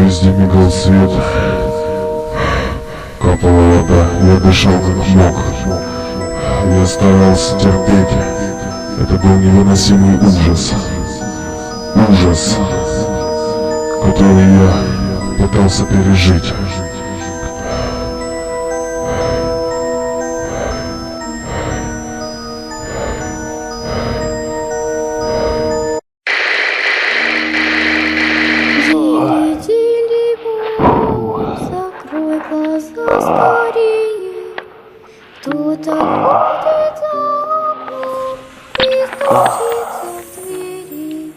Везде мигал свет, капала вода, я дышал как мог. Я старался терпеть, это был невыносимый ужас. Ужас, который я пытался пережить. Кто-то ходит за окном и стучится в двери.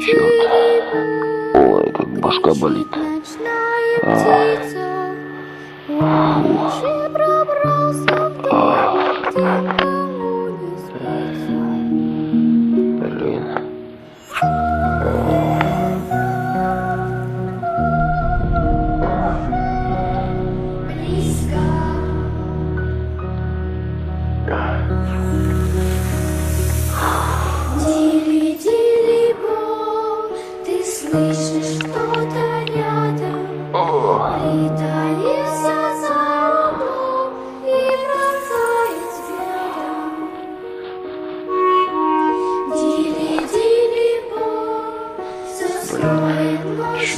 Тили, Ой, как башка болит. ночная птица. Слышишь что-то рядом? Притаился за углом и взглядом. Ночь.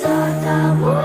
За тобой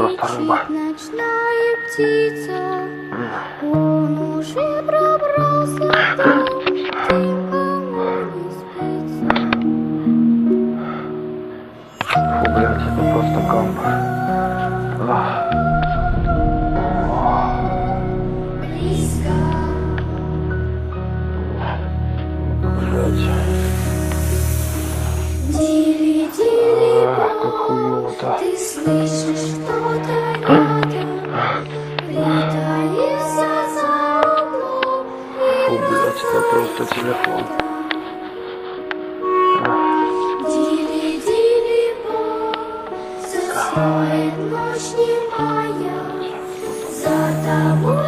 просто рыба. Ночная птица, уже пробрался не спится. Фу, блядь, это просто. Ах, Близко, блядь. как хуёво-то. ты слышишь что-то рядом, притаился это просто телефон. Заскроет ночь немая, за тобой